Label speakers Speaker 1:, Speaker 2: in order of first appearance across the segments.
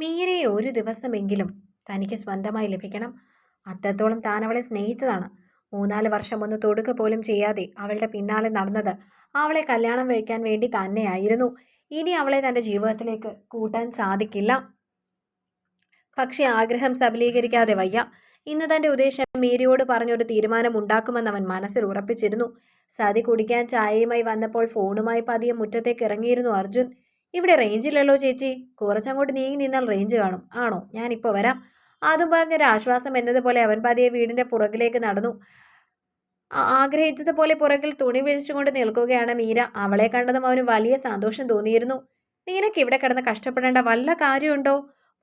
Speaker 1: മീരയെ ഒരു ദിവസമെങ്കിലും തനിക്ക് സ്വന്തമായി ലഭിക്കണം. അത്രത്തോളം താൻ അവളെ സ്നേഹിച്ചതാണ്. മൂന്നാൽ വർഷം ഒന്ന് തൊടുക പോലും ചെയ്യാതെ അവളുടെ പിന്നാലെ നടന്നത് അവളെ കല്യാണം കഴിക്കാൻ വേണ്ടി തന്നെയായിരുന്നു. ഇനി അവളെ തന്റെ ജീവിതത്തിലേക്ക് കൂട്ടാൻ സാധിക്കില്ല. പക്ഷേ ആഗ്രഹം സബലീകരിക്കാതെ വയ്യ. ഇന്ന് തന്റെ ഉദ്ദേശം മീരയോട് പറഞ്ഞൊരു തീരുമാനം ഉണ്ടാക്കുമെന്ന് അവൻ മനസ്സിൽ ഉറപ്പിച്ചിരുന്നു. സതി കുടിക്കാൻ ചായയുമായി വന്നപ്പോൾ ഫോണുമായി പതിയെ മുറ്റത്തേക്ക് ഇറങ്ങിയിരുന്നു അർജുൻ. ഇവിടെ റേഞ്ചില്ലല്ലോ ചേച്ചി. കുറച്ചങ്ങോട്ട് നീങ്ങി നിന്നാൽ റേഞ്ച് കാണും. ആണോ? ഞാനിപ്പോൾ വരാം. അതും പറഞ്ഞൊരു ആശ്വാസം എന്നതുപോലെ അവൻ പതിയെ വീടിന്റെ പുറകിലേക്ക് നടന്നു. ആഗ്രഹിച്ചതുപോലെ പുറകിൽ തുണി വിരിച്ചുകൊണ്ട് നിൽക്കുകയാണ് മീര. അവളെ കണ്ടതും അവന് വലിയ സന്തോഷം തോന്നിയിരുന്നു. നിനക്ക് ഇവിടെ കിടന്ന് കഷ്ടപ്പെടേണ്ട വല്ല കാര്യമുണ്ടോ?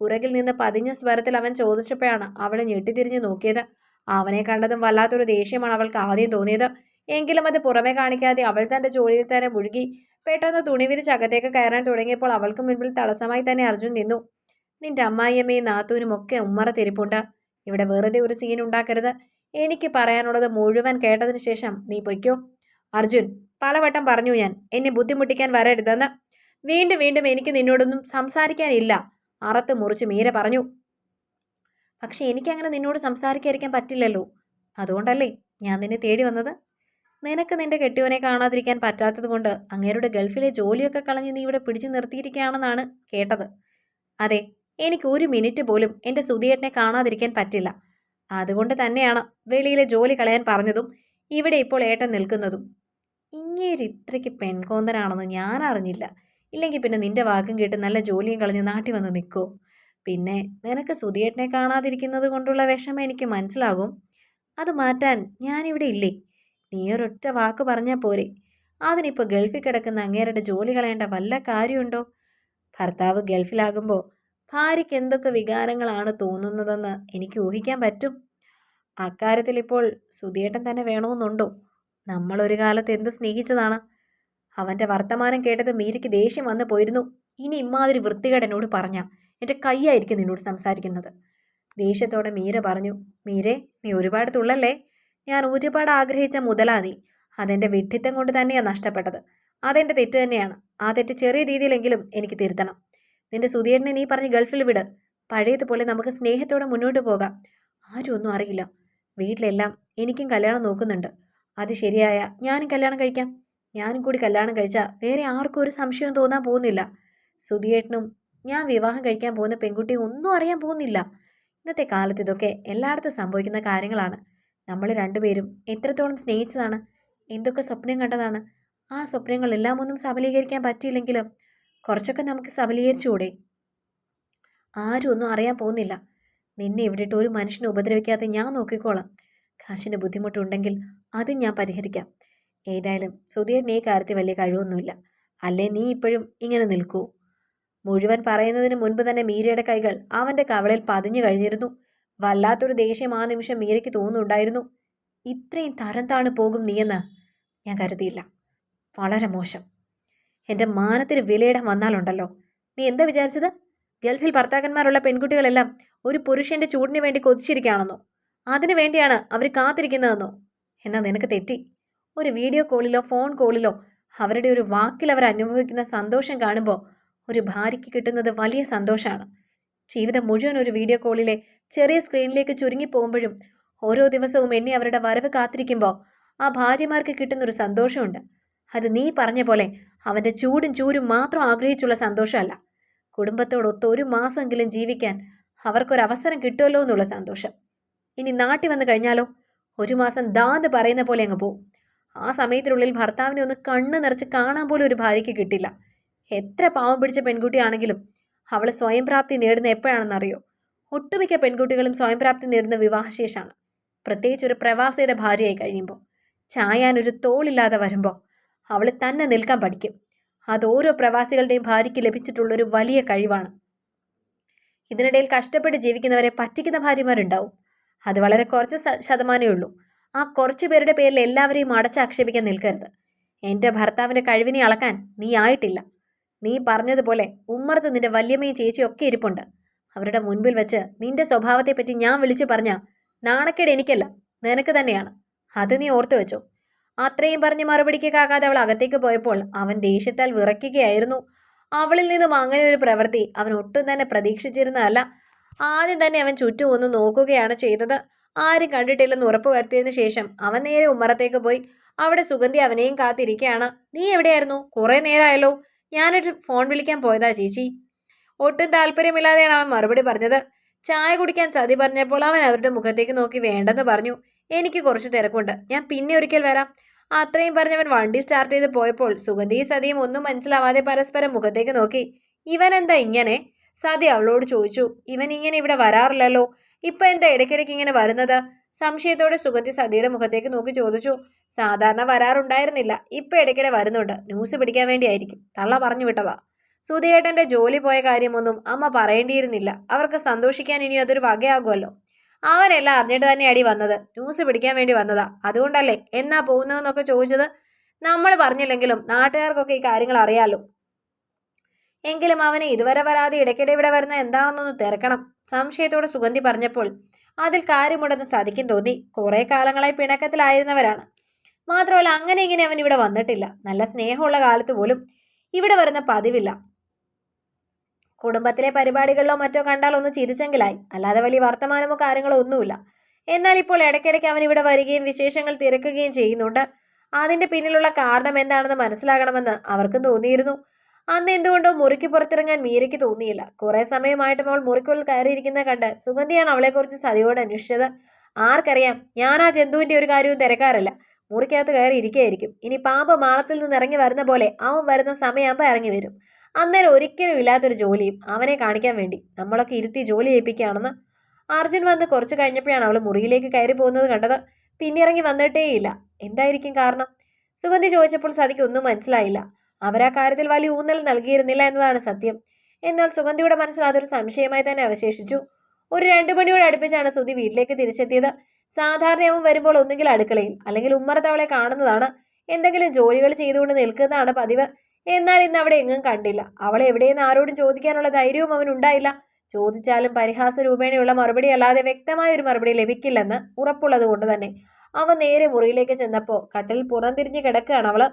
Speaker 1: പുറകിൽ നിന്ന് പതിഞ്ഞ സ്വരത്തിൽ അവൻ ചോദിച്ചപ്പോഴാണ് അവളെ ഞെട്ടിത്തിരിഞ്ഞ് നോക്കിയത്. അവനെ കണ്ടതും വല്ലാത്തൊരു ദേഷ്യമാണ് അവൾക്ക് ആദ്യം തോന്നിയത്. എങ്കിലും അത് പുറമെ കാണിക്കാതെ അവൾ തന്റെ ജോലിയിൽ തന്നെ മുഴുകി. പെട്ടെന്ന് തുണി വിരിച്ച് അകത്തേക്ക് കയറാൻ തുടങ്ങിയപ്പോൾ അവൾക്ക് മുൻപിൽ തടസ്സമായി തന്നെ അർജുൻ നിന്നു. നിന്റെ അമ്മായിയമ്മയും നാത്തൂനും ഒക്കെ ഉമ്മറ തിരിപ്പുണ്ട്. ഇവിടെ വെറുതെ ഒരു സീൻ ഉണ്ടാക്കരുത്. എനിക്ക് പറയാനുള്ളത് മുഴുവൻ കേട്ടതിന് ശേഷം നീ പൊയ്ക്കോ. അർജുൻ പലവട്ടം പറഞ്ഞു ഞാൻ എന്നെ ബുദ്ധിമുട്ടിക്കാൻ വരരുതെന്ന്. വീണ്ടും വീണ്ടും എനിക്ക് നിന്നോടൊന്നും സംസാരിക്കാനില്ല. അറത്ത് മുറിച്ച് മീര പറഞ്ഞു. പക്ഷെ എനിക്കങ്ങനെ നിന്നോട് സംസാരിക്കാതിരിക്കാൻ പറ്റില്ലല്ലോ. അതുകൊണ്ടല്ലേ ഞാൻ നിന്നെ തേടി വന്നത്? നിനക്ക് നിന്റെ കെട്ടിയവനെ കാണാതിരിക്കാൻ പറ്റാത്തതുകൊണ്ട് അങ്ങേരുടെ ഗൾഫിലെ ജോലിയൊക്കെ കളഞ്ഞ് നീ ഇവിടെ പിടിച്ചു നിർത്തിയിരിക്കുകയാണെന്നാണ് കേട്ടത്. അതെ എനിക്ക് ഒരു മിനിറ്റ് പോലും എന്റെ സുധിയേട്ടനെ കാണാതിരിക്കാൻ പറ്റില്ല. അതുകൊണ്ട് തന്നെയാണ് വെളിയിലെ ജോലി കളയാൻ പറഞ്ഞതും ഇവിടെ ഇപ്പോൾ ഏട്ടൻ നിൽക്കുന്നതും. ഇങ്ങേര് ഇത്രയ്ക്ക് പെൺകോന്തനാണെന്ന് ഞാൻ അറിഞ്ഞില്ല. ഇല്ലെങ്കിൽ പിന്നെ നിന്റെ വാക്കും കേട്ട് നല്ല ജോലിയും കളഞ്ഞ് നാട്ടിൽ വന്ന് നിൽക്കുമോ പിന്നെ നിനക്ക് സുധിയേട്ടനെ കാണാതിരിക്കുന്നത് കൊണ്ടുള്ള വിഷമം എനിക്ക് മനസ്സിലാകും. അത് മാറ്റാൻ ഞാനിവിടെ ഇല്ലേ? നീ ഒരൊറ്റ വാക്ക് പറഞ്ഞാൽ പോരെ. അതിനിപ്പോൾ ഗൾഫിൽ കിടക്കുന്ന അങ്ങേരുടെ ജോലി കളയേണ്ട വല്ല കാര്യമുണ്ടോ? ഭർത്താവ് ഗൾഫിലാകുമ്പോൾ ഭാര്യയ്ക്ക് എന്തൊക്കെ വികാരങ്ങളാണ് തോന്നുന്നതെന്ന് എനിക്ക് ഊഹിക്കാൻ പറ്റും. അക്കാര്യത്തിൽ ഇപ്പോൾ സുധിയേട്ടൻ തന്നെ വേണമെന്നുണ്ടോ? നമ്മളൊരു കാലത്ത് എന്ത് സ്നേഹിച്ചതാണ്? അവന്റെ വർത്തമാനം കേട്ടത് മീരയ്ക്ക് ദേഷ്യം വന്നു പോയിരുന്നു. ഇനി ഇമ്മാതിരി വൃത്തികേട് എന്നോട് പറഞ്ഞ എന്റെ കൈയായിരിക്കും നിന്നോട് സംസാരിക്കുന്നത്. ദേഷ്യത്തോടെ മീര പറഞ്ഞു മീരെ നീ ഒരുപാട് തുള്ളല്ലേ? ഞാൻ ഒരുപാട് ആഗ്രഹിച്ച മുതലാ നീ. അതെന്റെ വിഡ്ഢിത്തം കൊണ്ട് തന്നെയാണ് നഷ്ടപ്പെട്ടത്. അതെന്റെ തെറ്റ് തന്നെയാണ്. ആ തെറ്റ് ചെറിയ രീതിയിലെങ്കിലും എനിക്ക് തിരുത്തണം. നിന്റെ സുധീരനെ നീ പറഞ്ഞ് ഗൾഫിൽ വിട്. പഴയതുപോലെ നമുക്ക് സ്നേഹത്തോടെ മുന്നോട്ട് പോകാം. ആരും ഒന്നും അറിയില്ല. വീട്ടിലെല്ലാം എനിക്കും കല്യാണം നോക്കുന്നുണ്ട്. അത് ശരിയായ ഞാനും കല്യാണം കഴിക്കാം. ഞാനും കൂടി കല്യാണം കഴിച്ചാൽ വേറെ ആർക്കും ഒരു സംശയവും തോന്നാൻ പോകുന്നില്ല. സുധിയേട്ടനും ഞാൻ വിവാഹം കഴിക്കാൻ പോകുന്ന പെൺകുട്ടി ഒന്നും അറിയാൻ പോകുന്നില്ല. ഇന്നത്തെ കാലത്ത് ഇതൊക്കെ എല്ലായിടത്തും സംഭവിക്കുന്ന കാര്യങ്ങളാണ്. നമ്മൾ രണ്ടുപേരും എത്രത്തോളം സ്നേഹിച്ചതാണ് എന്തൊക്കെ സ്വപ്നം കണ്ടതാണ് ആ സ്വപ്നങ്ങളെല്ലാം ഒന്നും സബലീകരിക്കാൻ പറ്റിയില്ലെങ്കിലും? കുറച്ചൊക്കെ നമുക്ക് സബലീകരിച്ചുകൂടെ? ആരും ഒന്നും അറിയാൻ പോകുന്നില്ല. നിന്നെ ഇവിടെയിട്ട് ഒരു മനുഷ്യനെ ഉപദ്രവിക്കാതെ ഞാൻ നോക്കിക്കോളാം. കാശിന് ബുദ്ധിമുട്ടുണ്ടെങ്കിൽ അത് ഞാൻ പരിഹരിക്കാം. ഏതായാലും സുധീറിന് ഈ കാര്യത്തിൽ വലിയ കഴിവൊന്നുമില്ല. അല്ലേ നീ ഇപ്പോഴും ഇങ്ങനെ നിൽക്കൂ? മുഴുവൻ പറയുന്നതിന് മുൻപ് തന്നെ മീരയുടെ കൈകൾ അവന്റെ കവളിൽ പതിഞ്ഞു കഴിഞ്ഞിരുന്നു. വല്ലാത്തൊരു ദേഷ്യം ആ നിമിഷം മീരയ്ക്ക് തോന്നുന്നുണ്ടായിരുന്നു. ഇത്രയും തരം താണു പോകും നീയെന്ന് ഞാൻ കരുതിയില്ല. വളരെ മോശം. എന്റെ മാനത്തിന് വിലയിടം വന്നാലുണ്ടല്ലോ. നീ എന്താ വിചാരിച്ചത്? ഗൾഫിൽ ഭർത്താക്കന്മാരുള്ള പെൺകുട്ടികളെല്ലാം ഒരു പുരുഷന്റെ ചൂടിന് വേണ്ടി കൊതിച്ചിരിക്കുകയാണെന്നോ? അതിനു വേണ്ടിയാണ് അവർ കാത്തിരിക്കുന്നതെന്നോ? എന്നാൽ നിനക്ക് തെറ്റി. ഒരു വീഡിയോ കോളിലോ ഫോൺ കോളിലോ അവരുടെ ഒരു വാക്കിൽ അവർ അനുഭവിക്കുന്ന സന്തോഷം കാണുമ്പോൾ ഒരു ഭാര്യയ്ക്ക് കിട്ടുന്നത് വലിയ സന്തോഷമാണ് ജീവിതം മുഴുവൻ ഒരു വീഡിയോ കോളിലെ ചെറിയ സ്ക്രീനിലേക്ക് ചുരുങ്ങിപ്പോകുമ്പോഴും ഓരോ ദിവസവും എണ്ണി അവരുടെ വരവ് കാത്തിരിക്കുമ്പോൾ ആ ഭാര്യമാർക്ക് കിട്ടുന്നൊരു സന്തോഷമുണ്ട്. അത് നീ പറഞ്ഞ പോലെ അവന്റെ ചൂടും ചൂരും മാത്രം ആഗ്രഹിച്ചുള്ള സന്തോഷമല്ല. കുടുംബത്തോടൊത്ത് ഒരു മാസമെങ്കിലും ജീവിക്കാൻ അവർക്കൊരവസരം കിട്ടുമല്ലോ എന്നുള്ള സന്തോഷം. ഇനി നാട്ടിൽ വന്നു കഴിഞ്ഞാലോ? ഒരു മാസം ദാന്ന് പറയുന്ന പോലെ അങ്ങ് പോവും. ആ സമയത്തിനുള്ളിൽ ഭർത്താവിനെ ഒന്ന് കണ്ണ് നിറച്ച് കാണാൻ പോലും ഒരു ഭാര്യയ്ക്ക് കിട്ടില്ല. എത്ര പാവം പിടിച്ച പെൺകുട്ടിയാണെങ്കിലും അവൾ സ്വയം പ്രാപ്തി നേടുന്ന എപ്പോഴാണെന്നറിയോ? ഒട്ടുമിക്ക പെൺകുട്ടികളും സ്വയം പ്രാപ്തി നേടുന്ന വിവാഹശേഷമാണ്. പ്രത്യേകിച്ച് ഒരു പ്രവാസിയുടെ ഭാര്യയായി കഴിയുമ്പോൾ. ചായാനൊരു തോളില്ലാതെ വരുമ്പോൾ അവൾ തന്നെ നിൽക്കാൻ പഠിക്കും. അത് ഓരോ പ്രവാസികളുടെയും ഭാര്യയ്ക്ക് ലഭിച്ചിട്ടുള്ളൊരു വലിയ കഴിവാണ്. ഇതിനിടയിൽ കഷ്ടപ്പെട്ട് ജീവിക്കുന്നവരെ പറ്റിക്കുന്ന ഭാര്യമാരുണ്ടാവും. അത് വളരെ കുറച്ച് ശതമാനമേ ഉള്ളൂ. ആ കുറച്ചു പേരുടെ പേരിൽ എല്ലാവരെയും അടച്ചാക്ഷേപിക്കാൻ നിൽക്കരുത്. എന്റെ ഭർത്താവിന്റെ കഴിവിനെ അളക്കാൻ നീ ആയിട്ടില്ല. നീ പറഞ്ഞതുപോലെ ഉമ്മറത്ത് നിന്റെ വല്യമ്മയും ചേച്ചിയും ഒക്കെ ഇരിപ്പുണ്ട്. അവരുടെ മുൻപിൽ വെച്ച് നിന്റെ സ്വഭാവത്തെപ്പറ്റി ഞാൻ വിളിച്ചു പറഞ്ഞ നാണക്കേട് എനിക്കല്ല നിനക്ക് തന്നെയാണ്. അത് നീ ഓർത്തു വെച്ചോ. അത്രയും പറഞ്ഞ് മറുപടിക്ക് കാക്കാതെ അവൾ അകത്തേക്ക് പോയപ്പോൾ അവൻ ദേഷ്യത്താൽ വിറയ്ക്കുകയായിരുന്നു. അവളിൽ നിന്നും അങ്ങനെ ഒരു പ്രവൃത്തി അവൻ ഒട്ടും തന്നെ പ്രതീക്ഷിച്ചിരുന്നതല്ല. ആദ്യം തന്നെ അവൻ ചുറ്റും ഒന്ന് നോക്കുകയാണ് ചെയ്തത്. ആരും കണ്ടിട്ടില്ലെന്ന് ഉറപ്പ് വരുത്തിയതിനു ശേഷം അവൻ നേരെ ഉമ്മറത്തേക്ക് പോയി. അവിടെ സുഗന്ധി അവനെയും കാത്തിരിക്കുകയാണ്. നീ എവിടെയായിരുന്നു? കുറേ നേരമായല്ലോ. ഞാനൊരു ഫോൺ വിളിക്കാൻ പോയതാ ചേച്ചി. ഒട്ടും താല്പര്യമില്ലാതെയാണ് അവൻ മറുപടി പറഞ്ഞത്. ചായ കുടിക്കാൻ സതി പറഞ്ഞപ്പോൾ അവൻ അവരുടെ മുഖത്തേക്ക് നോക്കി വേണ്ടെന്ന് പറഞ്ഞു. എനിക്ക് കുറച്ച് തിരക്കുണ്ട്. ഞാൻ പിന്നെ ഒരിക്കൽ വരാം. അത്രയും പറഞ്ഞവൻ വണ്ടി സ്റ്റാർട്ട് ചെയ്ത് പോയപ്പോൾ സുഗന്ധിയും സതിയും ഒന്നും മനസ്സിലാവാതെ പരസ്പരം മുഖത്തേക്ക് നോക്കി. ഇവൻ എന്താ ഇങ്ങനെ? സതി അവളോട് ചോദിച്ചു. ഇവൻ ഇങ്ങനെ ഇവിടെ വരാറില്ലല്ലോ. ഇപ്പൊ എന്താ ഇടയ്ക്കിടയ്ക്ക് ഇങ്ങനെ വരുന്നത്? സംശയത്തോടെ സുഗന്ധി സതിയുടെ മുഖത്തേക്ക് നോക്കി ചോദിച്ചു സാധാരണ വരാറുണ്ടായിരുന്നില്ല. ഇപ്പൊ ഇടയ്ക്കിടെ വരുന്നുണ്ട്. ന്യൂസ് പിടിക്കാൻ വേണ്ടിയായിരിക്കും. തള്ള പറഞ്ഞു വിട്ടതാ. സുധിയേട്ടന്റെ ജോലി പോയ കാര്യമൊന്നും അമ്മ പറയേണ്ടിയിരുന്നില്ല. അവർക്ക് സന്തോഷിക്കാൻ ഇനി അതൊരു വകയാകുമല്ലോ. അവനെല്ലാം അറിഞ്ഞിട്ട് തന്നെയാടി വന്നത്. ന്യൂസ് പിടിക്കാൻ വേണ്ടി വന്നതാ. അതുകൊണ്ടല്ലേ എന്നാ പോകുന്നതെന്നൊക്കെ ചോദിച്ചത് നമ്മൾ പറഞ്ഞില്ലെങ്കിലും നാട്ടുകാർക്കൊക്കെ ഈ കാര്യങ്ങൾ അറിയാലോ. എങ്കിലും അവനെ ഇതുവരെ വരാതെ ഇടയ്ക്കിടെ ഇവിടെ വരുന്ന എന്താണെന്നൊന്ന് തിരക്കണം. സംശയത്തോടെ സുഗന്ധി പറഞ്ഞപ്പോൾ അതിൽ കാര്യമുണ്ടെന്ന് സതിക്കും തോന്നി. കുറേ കാലങ്ങളായി പിണക്കത്തിലായിരുന്നവരാണ്. മാത്രമല്ല അങ്ങനെ ഇങ്ങനെ അവൻ ഇവിടെ വന്നിട്ടില്ല. നല്ല സ്നേഹമുള്ള കാലത്ത് പോലും ഇവിടെ വരുന്ന പതിവില്ല. കുടുംബത്തിലെ പരിപാടികളിലോ മറ്റോ കണ്ടാൽ ഒന്ന് ചിരിച്ചെങ്കിലായി. അല്ലാതെ വലിയ വർത്തമാനമോ കാര്യങ്ങളോ ഒന്നുമില്ല. എന്നാൽ ഇപ്പോൾ ഇടയ്ക്കിടയ്ക്ക് അവൻ ഇവിടെ വരികയും വിശേഷങ്ങൾ തിരക്കുകയും ചെയ്യുന്നുണ്ട്. അതിന്റെ പിന്നിലുള്ള കാരണം എന്താണെന്ന് മനസ്സിലാകണമെന്ന് അവർക്കും തോന്നിയിരുന്നു. അന്ന് എന്തുകൊണ്ടോ മുറിക്ക് പുറത്തിറങ്ങാൻ മീരയ്ക്ക് തോന്നിയില്ല. കുറേ സമയമായിട്ടും അവൾ മുറിക്കുള്ളിൽ കയറിയിരിക്കുന്നത് കണ്ട് സുഗന്ധിയാണ് അവളെക്കുറിച്ച് സതിയോട് അന്വേഷിച്ചത്. ആർക്കറിയാം ഞാൻ ആ ജന്തുവിന്റെ ഒരു കാര്യവും തിരക്കാറില്ല. മുറിക്കകത്ത് കയറി ഇരിക്കുകയായിരിക്കും ഇനി പാമ്പ് മാളത്തിൽ നിന്ന് ഇറങ്ങി വരുന്ന പോലെ അവൻ വരുന്ന സമയമാകുമ്പോൾ ഇറങ്ങി വരും. അന്നേരം ഒരിക്കലും ഇല്ലാത്തൊരു ജോലിയും അവനെ കാണിക്കാൻ വേണ്ടി. നമ്മളൊക്കെ ഇരുത്തി ജോലി ചെയ്യിപ്പിക്കുകയാണെന്ന് അർജുൻ വന്ന് കുറച്ച് കഴിഞ്ഞപ്പോഴാണ് അവൾ മുറിയിലേക്ക് കയറി പോകുന്നത് കണ്ടത്. പിന്നെ ഇറങ്ങി വന്നിട്ടേയില്ല. എന്തായിരിക്കും കാരണം? സുഗന്ധി ചോദിച്ചപ്പോൾ സതിക്ക് ഒന്നും മനസ്സിലായില്ല. അവരാ കാര്യത്തിൽ വലിയ ഊന്നൽ നൽകിയിരുന്നില്ല എന്നതാണ് സത്യം. എന്നാൽ സുഗന്ധിയുടെ മനസ്സിൽ അതൊരു സംശയമായി തന്നെ അവശേഷിച്ചു. ഒരു രണ്ടു മണിയോട് അടുപ്പിച്ചാണ് സുധി വീട്ടിലേക്ക് തിരിച്ചെത്തിയത്. സാധാരണയാവും വരുമ്പോൾ ഒന്നുകിൽ അടുക്കളയിൽ അല്ലെങ്കിൽ ഉമ്മറത്തവളെ കാണുന്നതാണ് എന്തെങ്കിലും ജോലികൾ ചെയ്തുകൊണ്ട് നിൽക്കുന്നതാണ് പതിവ്. എന്നാൽ ഇന്ന് അവിടെ എങ്ങും കണ്ടില്ല. അവളെ എവിടെയെന്ന് ആരോടും ചോദിക്കാനുള്ള ധൈര്യവും അവൻ ഉണ്ടായില്ല. ചോദിച്ചാലും പരിഹാസ രൂപേണയുള്ള മറുപടി അല്ലാതെ വ്യക്തമായ ഒരു മറുപടി ലഭിക്കില്ലെന്ന് ഉറപ്പുള്ളത് കൊണ്ട് തന്നെ. അവൻ നേരെ മുറിയിലേക്ക് ചെന്നപ്പോൾ കട്ടിൽ പുറംതിരിഞ്ഞ് കിടക്കുകയാണ് അവൾ.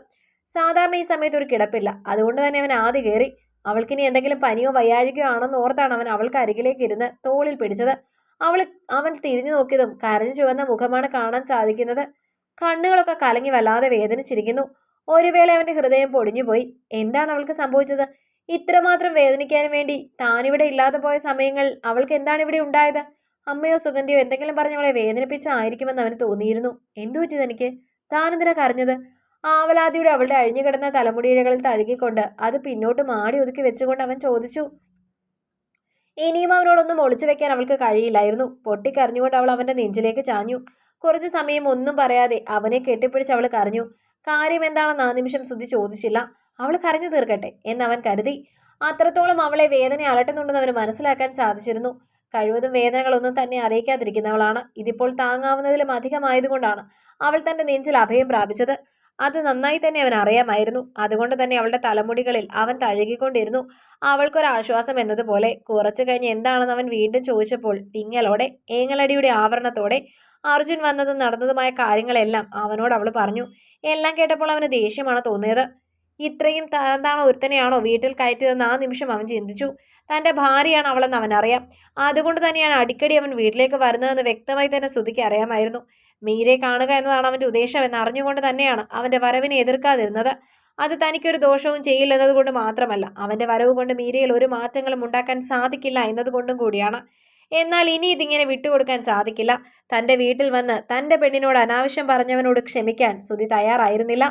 Speaker 1: സാധാരണ ഈ സമയത്ത് ഒരു കിടപ്പില്ല. അതുകൊണ്ട് തന്നെ അവൻ ആദ്യ കയറി അവൾക്കിനി എന്തെങ്കിലും പനിയോ വയ്യാഴികയോ ആണെന്ന് ഓർത്താണ് അവൻ അവൾക്ക് അരികിലേക്ക് ഇരുന്ന് തോളിൽ പിടിച്ചത്. അവൾ അവൻ തിരിഞ്ഞു നോക്കിയതും കരഞ്ഞു ചുവന്ന മുഖമാണ് കാണാൻ സാധിക്കുന്നത്. കണ്ണുകളൊക്കെ കലങ്ങി വല്ലാതെ വേദനിച്ചിരിക്കുന്നു. ഒരു വേള അവന്റെ ഹൃദയം പൊടിഞ്ഞുപോയി. എന്താണ് അവൾക്ക് സംഭവിച്ചത്? ഇത്രമാത്രം വേദനിക്കാൻ വേണ്ടി താനിവിടെ ഇല്ലാതെ പോയ സമയങ്ങൾ അവൾക്ക് എന്താണ് ഇവിടെ ഉണ്ടായത്? അമ്മയോ സുഗന്ധിയോ എന്തെങ്കിലും പറഞ്ഞ് അവളെ വേദനിപ്പിച്ചായിരിക്കുമെന്ന് അവന് തോന്നിയിരുന്നു. എന്തു പറ്റിയത് എനിക്ക് താനെന്തിനാ കരഞ്ഞത്? ആവലാതിയുടെ അവളുടെ അഴിഞ്ഞുകിടന്ന തലമുടിയിഴകളിൽ തഴുകിക്കൊണ്ട് അത് പിന്നോട്ട് മാടി ഒതുക്കി വെച്ചുകൊണ്ട് അവൻ ചോദിച്ചു ഇനിയും അവനോടൊന്നും ഒളിച്ചു വെക്കാൻ അവൾക്ക് കഴിയില്ലായിരുന്നു പൊട്ടിക്കരഞ്ഞുകൊണ്ട് അവൾ അവന്റെ നെഞ്ചിലേക്ക് ചാഞ്ഞു. കുറച്ചു സമയം ഒന്നും പറയാതെ അവനെ കെട്ടിപ്പിടിച്ച് അവൾ കരഞ്ഞു. കാര്യം എന്താണെന്ന് ആ നിമിഷം ശ്രുതി ചോദിച്ചില്ല. അവൾ കരഞ്ഞു തീർക്കട്ടെ എന്ന് അവൻ കരുതി. അത്രത്തോളം അവളെ വേദന അലട്ടുന്നുണ്ടെന്ന് അവന് മനസ്സിലാക്കാൻ സാധിച്ചിരുന്നു. കഴിവതും വേദനകളൊന്നും തന്നെ അറിയിക്കാതിരിക്കുന്നവളാണ്. ഇതിപ്പോൾ താങ്ങാവുന്നതിലും അധികമായതുകൊണ്ടാണ് അവൾ തന്റെ നെഞ്ചിൽ അഭയം പ്രാപിച്ചത്. അത് നന്നായി തന്നെ അവൻ അറിയാമായിരുന്നു. അതുകൊണ്ട് തന്നെ അവളുടെ തലമുടികളിൽ അവൻ തഴുകിക്കൊണ്ടിരുന്നു. അവൾക്കൊരാശ്വാസം എന്നതുപോലെ കുറച്ചു കഴിഞ്ഞ് എന്താണെന്ന് അവൻ വീണ്ടും ചോദിച്ചപ്പോൾ പിങ്ങലോടെ ഏങ്ങലടിയുടെ ആവരണത്തോടെ അർജുൻ വന്നതും നടന്നതുമായ കാര്യങ്ങളെല്ലാം അവനോട് അവൾ പറഞ്ഞു. എല്ലാം കേട്ടപ്പോൾ അവന് ദേഷ്യമാണ് തോന്നിയത്. ഇത്രയും തരംതാണ ഒരുത്തനെയാണോ വീട്ടിൽ കയറ്റിയതെന്ന് ആ നിമിഷം അവൻ ചിന്തിച്ചു. തന്റെ ഭാര്യയാണ് അവളെന്ന് അവനറിയാം. അതുകൊണ്ട് തന്നെയാണ് അടിക്കടി അവൻ വീട്ടിലേക്ക് വരുന്നതെന്ന് വ്യക്തമായി തന്നെ ശ്രുതിക്ക് അറിയാമായിരുന്നു. മീരെ കാണുക എന്നതാണ് അവന്റെ ഉദ്ദേശം എന്ന് അറിഞ്ഞുകൊണ്ട് തന്നെയാണ് അവന്റെ വരവിനെ എതിർക്കാതിരുന്നത്. അത് തനിക്കൊരു ദോഷവും ചെയ്യില്ലെന്നതുകൊണ്ട് മാത്രമല്ല അവന്റെ വരവ് കൊണ്ട് മീരയിൽ ഒരു മാറ്റങ്ങളും ഉണ്ടാക്കാൻ സാധിക്കില്ല എന്നതുകൊണ്ടും കൂടിയാണ്. എന്നാൽ ഇനി ഇതിങ്ങനെ വിട്ടുകൊടുക്കാൻ സാധിക്കില്ല. തന്റെ വീട്ടിൽ വന്ന് തന്റെ പെണ്ണിനോട് അനാവശ്യം പറഞ്ഞവനോട് ക്ഷമിക്കാൻ സുധി തയ്യാറായിരുന്നില്ല.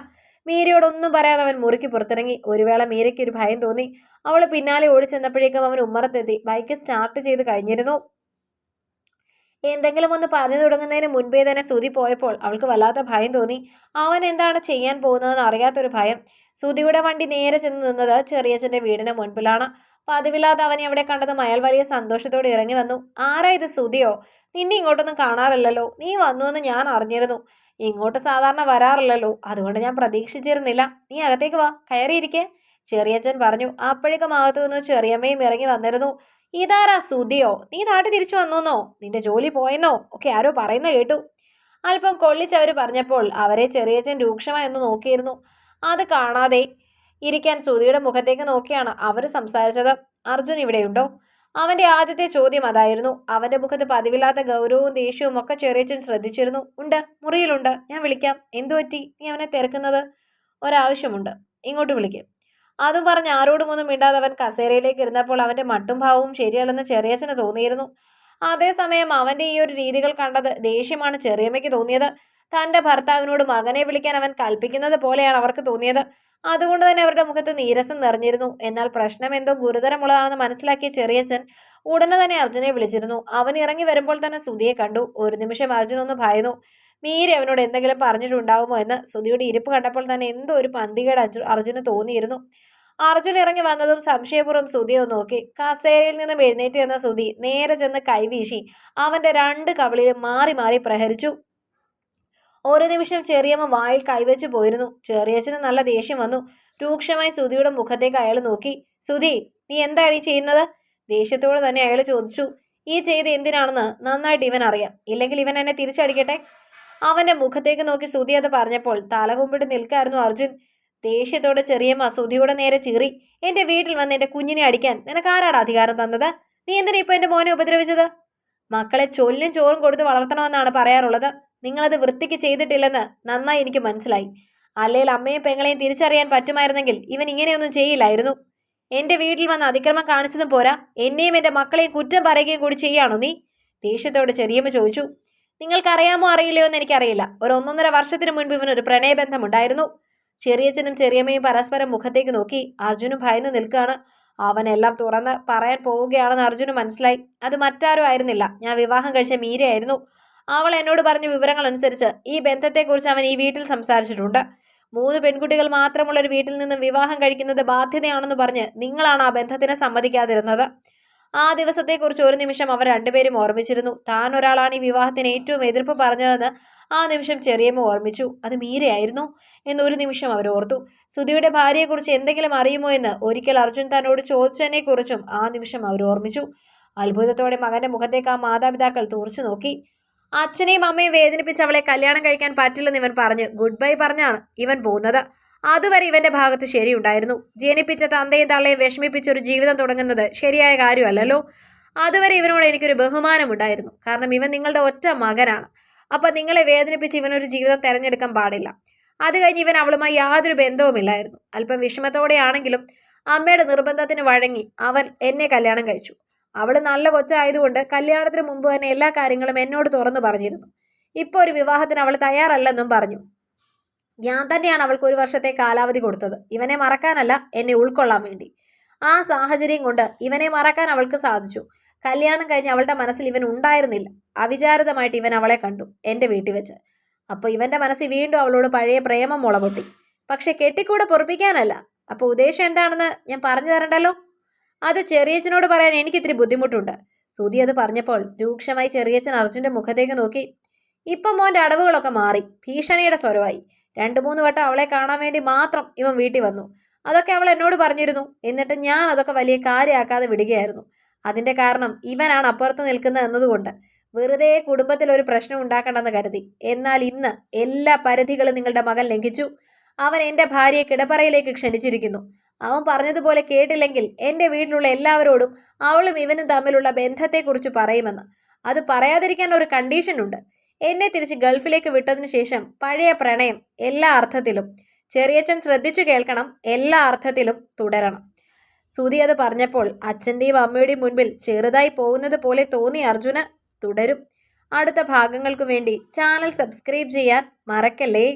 Speaker 1: മീരയോടൊന്നും പറയാതെ അവൻ മുറുക്കി പുറത്തിറങ്ങി. ഒരു വേള മീരയ്ക്ക് ഒരു ഭയം തോന്നി. അവൾ പിന്നാലെ ഓടിച്ചെന്നപ്പോഴേക്കും അവൻ ഉമ്മറത്തെത്തി. ബൈക്ക് സ്റ്റാർട്ട് ചെയ്ത് കഴിഞ്ഞിരുന്നു. എന്തെങ്കിലും ഒന്ന് പറഞ്ഞു തുടങ്ങുന്നതിന് മുൻപേ തന്നെ സുതി പോയപ്പോൾ അവൾക്ക് വല്ലാത്ത ഭയം തോന്നി. അവൻ എന്താണ് ചെയ്യാൻ പോകുന്നതെന്ന് അറിയാത്തൊരു ഭയം. സുതിയുടെ വണ്ടി നേരെ ചെന്ന് നിന്നത് ചെറിയച്ഛന്റെ വീടിന് മുൻപിലാണ്. പതിവില്ലാതെ അവനെ അവിടെ കണ്ടതും അയാൾ വലിയ സന്തോഷത്തോടെ ഇറങ്ങി വന്നു. ആരാ ഇത് സുതിയോ നിന്നെ ഇങ്ങോട്ടൊന്നും കാണാറില്ലല്ലോ. നീ വന്നു എന്ന് ഞാൻ അറിഞ്ഞിരുന്നു. ഇങ്ങോട്ട് സാധാരണ വരാറില്ലല്ലോ. അതുകൊണ്ട് ഞാൻ പ്രതീക്ഷിച്ചിരുന്നില്ല. നീ അകത്തേക്ക് വാ. കയറിയിരിക്കേ. ചെറിയച്ചൻ പറഞ്ഞു. അപ്പോഴേക്കും അകത്തു നിന്ന് ചെറിയമ്മയും ഇറങ്ങി വന്നിരുന്നു. ഇതാരാ സുധിയോ? നീ നാട്ടിൽ തിരിച്ചു വന്നോന്നോ? നിന്റെ ജോലി പോയെന്നോ? ഒക്കെ ആരോ പറയുന്ന കേട്ടു. അല്പം കൊള്ളിച്ചവർ പറഞ്ഞപ്പോൾ അവരെ ചെറിയച്ചൻ രൂക്ഷമായി ഒന്ന് നോക്കിയിരുന്നു. അത് കാണാതെ ഇരിക്കാൻ സുധിയുടെ മുഖത്തേക്ക് നോക്കിയാണ് അവർ സംസാരിച്ചത്. അർജുൻ ഇവിടെയുണ്ടോ? അവന്റെ ആദ്യത്തെ ചോദ്യം അതായിരുന്നു. അവന്റെ മുഖത്ത് പതിവില്ലാത്ത ഗൗരവവും ദേഷ്യവും ഒക്കെ ചെറിയച്ചൻ ശ്രദ്ധിച്ചിരുന്നു. ഉണ്ട് മുറിയിലുണ്ട്. ഞാൻ വിളിക്കാം. എന്തു പറ്റി നീ അവനെ തിരക്കുന്നത്? ഒരാവശ്യമുണ്ട്. ഇങ്ങോട്ട് വിളിക്കും. അതും പറഞ്ഞ് ആരോടും ഒന്നും മിണ്ടാതെ അവൻ കസേരയിലേക്ക് ഇരുന്നപ്പോൾ അവന്റെ മട്ടും ഭാവവും ശരിയല്ലെന്ന് ചെറിയച്ഛന് തോന്നിയിരുന്നു. അതേസമയം അവന്റെ ഈ ഒരു രീതികൾ കണ്ടത് ദേഷ്യമാണ് ചെറിയമ്മയ്ക്ക് തോന്നിയത്. തന്റെ ഭർത്താവിനോട് മകനെ വിളിക്കാൻ അവൻ കൽപ്പിക്കുന്നത് പോലെയാണ് അവർക്ക് തോന്നിയത്. അതുകൊണ്ട് തന്നെ അവരുടെ മുഖത്ത് നീരസം നിറഞ്ഞിരുന്നു. എന്നാൽ പ്രശ്നം എന്തോ ഗുരുതരമുള്ളതാണെന്ന് മനസ്സിലാക്കിയ ചെറിയച്ഛൻ ഉടനെ തന്നെ അർജുനെ വിളിച്ചിരുന്നു. അവൻ ഇറങ്ങി വരുമ്പോൾ തന്നെ സുധിയെ കണ്ടു. ഒരു നിമിഷം അർജുൻ ഒന്ന് ഭയന്നു. മീര അവനോട് എന്തെങ്കിലും പറഞ്ഞിട്ടുണ്ടാകുമോ എന്ന് സുധിയുടെ ഇരിപ്പ് കണ്ടപ്പോൾ തന്നെ എന്തോ ഒരു പന്തികേട് അർജു അർജുന് തോന്നിയിരുന്നു. അർജുൻ ഇറങ്ങി വന്നതും സംശയപൂർവം സുധിയെ നോക്കി. കസേരയിൽ നിന്നും എഴുന്നേറ്റ് വന്ന സുധി നേരെ ചെന്ന് കൈവീശി അവന്റെ രണ്ട് കവിളിലും മാറി മാറി പ്രഹരിച്ചു. ഒരു നിമിഷം ചെറിയമ്മ വായിൽ കൈവച്ച് പോയിരുന്നു. ചെറിയച്ഛന് നല്ല ദേഷ്യം വന്നു. രൂക്ഷമായി സുധിയുടെ മുഖത്തേക്ക് അയാൾ നോക്കി. സുധി നീ എന്താണ് ഈ ചെയ്യുന്നത്? ദേഷ്യത്തോടെ തന്നെ അയാൾ ചോദിച്ചു. ഈ ചെയ്ത് എന്തിനാണെന്ന് നന്നായിട്ട് ഇവൻ അറിയാം ഇല്ലെങ്കിൽ ഇവൻ എന്നെ തിരിച്ചടിക്കട്ടെ? അവന്റെ മുഖത്തേക്ക് നോക്കി സുധി അത് പറഞ്ഞപ്പോൾ തലകുമ്പിട്ട് നിൽക്കായിരുന്നു അർജുൻ. ദേഷ്യത്തോടെ ചെറിയമ്മ സുധിയുടെ നേരെ ചീറി എന്റെ വീട്ടിൽ വന്ന് എന്റെ കുഞ്ഞിനെ അടിക്കാൻ നിനക്ക് ആരാണ് അധികാരം തന്നത്? നീ എന്തിനാ ഇപ്പൊ എന്റെ മോനെ ഉപദ്രവിച്ചത്? മക്കളെ ചൊല്ലും ചോറും കൊടുത്ത് വളർത്തണമെന്നാണ് പറയാറുള്ളത്. നിങ്ങളത് വൃത്തിക്ക് ചെയ്തിട്ടില്ലെന്ന് നന്നായി എനിക്ക് മനസ്സിലായി. അല്ലെങ്കിൽ അമ്മയും പെങ്ങളെയും തിരിച്ചറിയാൻ പറ്റുമായിരുന്നെങ്കിൽ ഇവൻ ഇങ്ങനെയൊന്നും ചെയ്യില്ലായിരുന്നു. എന്റെ വീട്ടിൽ വന്ന് അതിക്രമം കാണിച്ചതും പോരാ. എന്നെയും എന്റെ മക്കളെയും കുറ്റം പറയുകയും കൂടി ചെയ്യാണോ നീ? ദേഷ്യത്തോടെ ചെറിയമ്മ ചോദിച്ചു. നിങ്ങൾക്കറിയാമോ അറിയില്ലയോ എന്ന് എനിക്കറിയില്ല. ഒരു ഒന്നൊന്നര വർഷത്തിന് മുൻപ് ഇവനൊരു പ്രണയബന്ധമുണ്ടായിരുന്നു. ചെറിയച്ഛനും ചെറിയമ്മയും പരസ്പരം മുഖത്തേക്ക് നോക്കി. അർജുനും ഭയന്ന് നിൽക്കുകയാണ് അവനെല്ലാം തുറന്ന് പറയാൻ പോവുകയാണെന്ന് അർജുന് മനസ്സിലായി. അത് മറ്റാരും ആയിരുന്നില്ല. ഞാൻ വിവാഹം കഴിച്ച മീരയായിരുന്നു. അവൾ എന്നോട് പറഞ്ഞ വിവരങ്ങൾ അനുസരിച്ച് ഈ ബന്ധത്തെക്കുറിച്ച് അവൻ ഈ വീട്ടിൽ സംസാരിച്ചിട്ടുണ്ട്. മൂന്ന് പെൺകുട്ടികൾ മാത്രമുള്ള ഒരു വീട്ടിൽ നിന്ന് വിവാഹം കഴിക്കുന്നത് ബാധ്യതയാണെന്ന് പറഞ്ഞ് നിങ്ങളാണ് ആ ബന്ധത്തിന് സമ്മതിക്കാതിരുന്നത്. ആ ദിവസത്തെക്കുറിച്ച് ഒരു നിമിഷം അവർ രണ്ടുപേരും ഓർമ്മിച്ചിരുന്നു. താൻ ഒരാളാണ് ഈ വിവാഹത്തിന് ഏറ്റവും എതിർപ്പ് പറഞ്ഞതെന്ന് ആ നിമിഷം ചെറിയമ്മ ഓർമ്മിച്ചു. അത് മീരയായിരുന്നു എന്നൊരു നിമിഷം അവർ ഓർത്തു. സുധിയുടെ ഭാര്യയെക്കുറിച്ച് എന്തെങ്കിലും അറിയുമോ എന്ന് ഒരിക്കൽ അർജുൻ തന്നോട് ചോദിച്ചതിനെക്കുറിച്ചും ആ നിമിഷം അവർ ഓർമ്മിച്ചു. അത്ഭുതത്തോടെ മകന്റെ മുഖത്തേക്ക് ആ മാതാപിതാക്കൾ തുറച്ചു നോക്കി. അച്ഛനെയും അമ്മയും വേദനിപ്പിച്ച് അവളെ കല്യാണം കഴിക്കാൻ പറ്റില്ലെന്ന് ഇവൻ പറഞ്ഞ് ഗുഡ് ബൈ പറഞ്ഞാണ് ഇവൻ പോകുന്നത് അതുവരെ ഇവന്റെ ഭാഗത്ത് ശരിയുണ്ടായിരുന്നു. ജനിപ്പിച്ച തന്തയും തള്ളയും വിഷമിപ്പിച്ച ഒരു ജീവിതം തുടങ്ങുന്നത് ശരിയായ കാര്യമല്ലല്ലോ. അതുവരെ ഇവനോട് എനിക്കൊരു ബഹുമാനമുണ്ടായിരുന്നു. കാരണം ഇവൻ നിങ്ങളുടെ ഒറ്റ മകനാണ്. അപ്പം നിങ്ങളെ വേദനിപ്പിച്ച് ഇവനൊരു ജീവിതം തിരഞ്ഞെടുക്കാൻ പാടില്ല. അത് കഴിഞ്ഞ് ഇവൻ അവളുമായി യാതൊരു ബന്ധവുമില്ലായിരുന്നു. അല്പം വിഷമത്തോടെയാണെങ്കിലും അമ്മയുടെ നിർബന്ധത്തിന് വഴങ്ങി അവൻ എന്നെ കല്യാണം കഴിച്ചു. അവൾ നല്ല കൊച്ചായതുകൊണ്ട് കല്യാണത്തിന് മുമ്പ് തന്നെ എല്ലാ കാര്യങ്ങളും എന്നോട് തുറന്നു പറഞ്ഞിരുന്നു. ഇപ്പോൾ ഒരു വിവാഹത്തിന് അവൾ തയ്യാറല്ലെന്നും പറഞ്ഞു. ഞാൻ തന്നെയാണ് അവൾക്ക് ഒരു വർഷത്തെ കാലാവധി കൊടുത്തത്. ഇവനെ മറക്കാനല്ല എന്നെ ഉൾക്കൊള്ളാൻ വേണ്ടി. ആ സാഹചര്യം കൊണ്ട് ഇവനെ മറക്കാൻ അവൾക്ക് സാധിച്ചു. കല്യാണം കഴിഞ്ഞ് അവളുടെ മനസ്സിൽ ഇവൻ ഉണ്ടായിരുന്നില്ല. അവിചാരിതമായിട്ട് ഇവൻ അവളെ കണ്ടു എന്റെ വീട്ടിൽ വെച്ച്. അപ്പോൾ ഇവന്റെ മനസ്സിൽ വീണ്ടും അവളോട് പഴയ പ്രേമം മുളപൊട്ടി. പക്ഷെ കെട്ടിക്കൂടെ പൊറപ്പിക്കാനല്ല. അപ്പോൾ ഉദ്ദേശം എന്താണെന്ന് ഞാൻ പറഞ്ഞു തരണ്ടല്ലോ? അത് ചെറിയച്ചനോട് പറയാൻ എനിക്കിത്തിരി ബുദ്ധിമുട്ടുണ്ട്. സുധി അത് പറഞ്ഞപ്പോൾ രൂക്ഷമായി ചെറിയച്ചൻ അർജുന്റെ മുഖത്തേക്ക് നോക്കി. ഇപ്പം മോന്റെ അടവുകളൊക്കെ മാറി. ഭീഷണിയുടെ സ്വരമായി രണ്ടു മൂന്ന് വട്ടം അവളെ കാണാൻ വേണ്ടി മാത്രം ഇവൻ വീട്ടിൽ വന്നു. അതൊക്കെ അവൾ എന്നോട് പറഞ്ഞിരുന്നു. എന്നിട്ട് ഞാൻ അതൊക്കെ വലിയ കാര്യമാക്കാതെ വിടുകയായിരുന്നു. അതിന്റെ കാരണം ഇവനാണ് അപ്പുറത്ത് നിൽക്കുന്നത് എന്നതുകൊണ്ട്. വെറുതെ കുടുംബത്തിൽ ഒരു പ്രശ്നം ഉണ്ടാക്കണമെന്ന് കരുതി. എന്നാൽ ഇന്ന് എല്ലാ പരിധികളും നിങ്ങളുടെ മകൻ ലംഘിച്ചു. അവൻ എന്റെ ഭാര്യയെ കിടപ്പറയിലേക്ക് ക്ഷണിച്ചിരിക്കുന്നു. അവൻ പറഞ്ഞതുപോലെ കേട്ടില്ലെങ്കിൽ എന്റെ വീട്ടിലുള്ള എല്ലാവരോടും അവളും ഇവനും തമ്മിലുള്ള ബന്ധത്തെക്കുറിച്ച് പറയുമെന്ന്. അത് പറയാതിരിക്കാൻ ഒരു കണ്ടീഷനുണ്ട് എന്നെ തിരിച്ച് ഗൾഫിലേക്ക് വിട്ടതിന് ശേഷം പഴയ പ്രണയം എല്ലാ അർത്ഥത്തിലും. ചെറിയച്ഛൻ ശ്രദ്ധിച്ചു കേൾക്കണം എല്ലാ അർത്ഥത്തിലും തുടരണം. സുധി അത് പറഞ്ഞപ്പോൾ അച്ഛന്റെയും അമ്മയുടെയും മുൻപിൽ ചെറുതായി പോകുന്നത് പോലെ തോന്നി അർജുന. തുടരും. അടുത്ത ഭാഗങ്ങൾക്കു വേണ്ടി ചാനൽ സബ്സ്ക്രൈബ് ചെയ്യാൻ മറക്കല്ലേ?